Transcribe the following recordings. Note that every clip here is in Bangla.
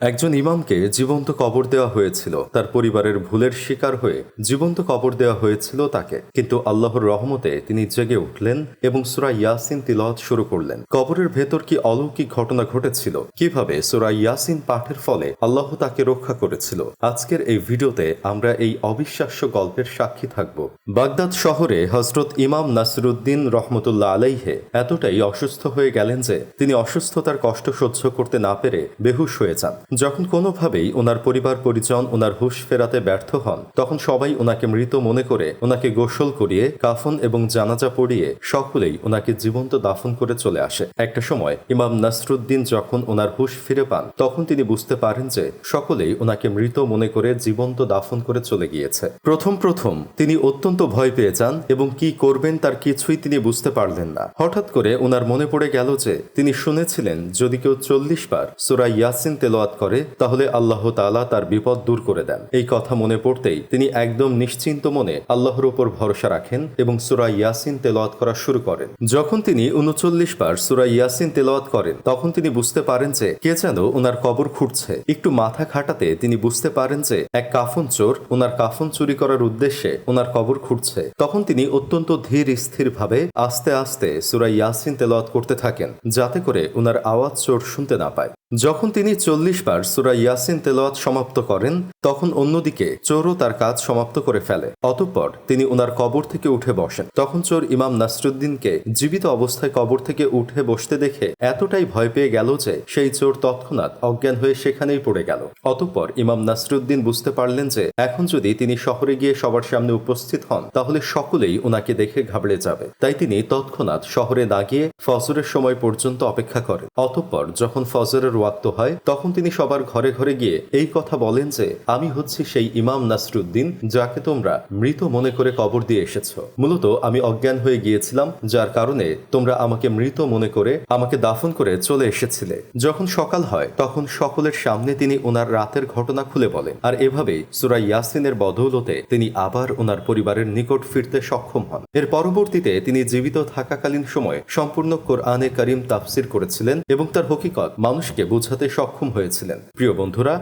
একজন ইমামকে জীবন্ত কবর দেওয়া হয়েছিল। তার পরিবারের ভুলের শিকার হয়ে জীবন্ত কবর দেওয়া হয়েছিল তাকে। কিন্তু আল্লাহর রহমতে তিনি জেগে উঠলেন এবং সুরা ইয়াসিন তিলত শুরু করলেন। কবরের ভেতর কি অলৌকিক ঘটনা ঘটেছিল? কীভাবে সুরা ইয়াসিন পাঠের ফলে আল্লাহ তাকে রক্ষা করেছিল? আজকের এই ভিডিওতে আমরা এই অবিশ্বাস্য গল্পের সাক্ষী থাকব। বাগদাদ শহরে হজরত ইমাম নাসরুদ্দিন রহমতুল্লাহ আলাইহে এতটাই অসুস্থ হয়ে গেলেন যে তিনি অসুস্থতার কষ্ট সহ্য করতে না পেরে বেহুশ হয়ে যান। যখন কোনোভাবেই ওনার পরিবার পরিজন ওনার হুশ ফেরাতে ব্যর্থ হন, তখন সবাই ওনাকে মৃত মনে করে ওনাকে গোসল করিয়ে, কাফন এবং জানাজা পড়িয়ে সকলেই ওনাকে জীবন্ত দাফন করে চলে আসে। একটা সময় ইমাম নাসরুদ্দিন যখন ওনার হুশ ফিরে পান, তখন তিনি বুঝতে পারেন যে সকলেই ওনাকে মৃত মনে করে জীবন্ত দাফন করে চলে গিয়েছে। প্রথম প্রথম তিনি অত্যন্ত ভয় পেয়ে যান এবং কি করবেন তার কিছুই তিনি বুঝতে পারলেন না। হঠাৎ করে ওনার মনে পড়ে গেল যে তিনি শুনেছিলেন যদি কেউ চল্লিশ বার সুরা ইয়াসিন তেলোয়াত করে, তাহলে আল্লাহ তাআলা তার বিপদ দূর করে দেন। এই কথা মনে পড়তেই তিনি একদম নিশ্চিন্ত মনে আল্লাহর উপর ভরসা রাখেন এবং সুরা ইয়াসিন তেলাওয়াত করা শুরু করেন। যখন তিনি উনচল্লিশ বার সুরা ইয়াসিন তেলাওয়াত করেন, তখন তিনি বুঝতে পারেন যে কে যেন ওনার কবর খুঁড়ছে। একটু মাথা খাটাতে তিনি বুঝতে পারেন যে এক কাফন চোর ওনার কাফন চুরি করার উদ্দেশ্যে ওনার কবর খুঁড়ছে। তখন তিনি অত্যন্ত ধীর স্থির ভাবে আস্তে আস্তে সুরা ইয়াসিন তেলাওয়াত করতে থাকেন, যাতে করে ওনার আওয়াজ চোর শুনতে না পায়। যখন তিনি চল্লিশ বার সুরা ইয়াসিন তেলাওয়াত সমাপ্ত করেন, তখন অন্যদিকে চোরও তার কাজ সমাপ্ত করে ফেলে। অতঃপর তিনি ওনার কবর থেকে উঠে বসেন। তখন চোর ইমাম নাসরুদ্দিনকে জীবিত অবস্থায় কবর থেকে উঠে বসতে দেখে এতটাই ভয় পেয়ে গেল যে সেই চোর তৎক্ষণাৎ অজ্ঞান হয়ে সেখানেই পড়ে গেল। অতঃপর ইমাম নাসরুদ্দিন বুঝতে পারলেন যে এখন যদি তিনি শহরে গিয়ে সবার সামনে উপস্থিত হন, তাহলে সকলেই ওনাকে দেখে ঘাবড়ে যাবে। তাই তিনি তৎক্ষণাৎ শহরে না গিয়ে ফজরের সময় পর্যন্ত অপেক্ষা করেন। অতঃপর যখন ফজরের ওয়াক্ত হয়, তখন তিনি সবার ঘরে ঘরে গিয়ে এই কথা বলেন যে, আমি হচ্ছি সেই ইমাম নাসরুদ্দিন, যাকে তোমরা মৃত মনে করে কবর দিয়ে এসেছ। মূলত আমি অজ্ঞান হয়ে গিয়েছিলাম, যার কারণে তোমরা আমাকে মৃত মনে করে আমাকে দাফন করে চলে এসেছিলে। যখন সকাল হয়, তখন সকলের সামনে তিনি ওনার রাতের ঘটনা খুলে বলেন। আর এভাবেই সুরা ইয়াসিনের বদৌলতে তিনি আবার ওনার পরিবারের নিকট ফিরতে সক্ষম হন। এর পরবর্তীতে তিনি জীবিত থাকাকালীন সময়ে সম্পূর্ণ কোরআনে করিম তাফসির করেছিলেন এবং তার হকিকত মানুষকে বোঝাতে সক্ষম হয়েছিলেন। প্রিয় বন্ধুরা,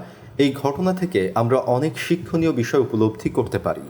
এই ঘটনা থেকে আমরা অনেক শিক্ষণীয় বিষয় উপলব্ধি করতে পারি।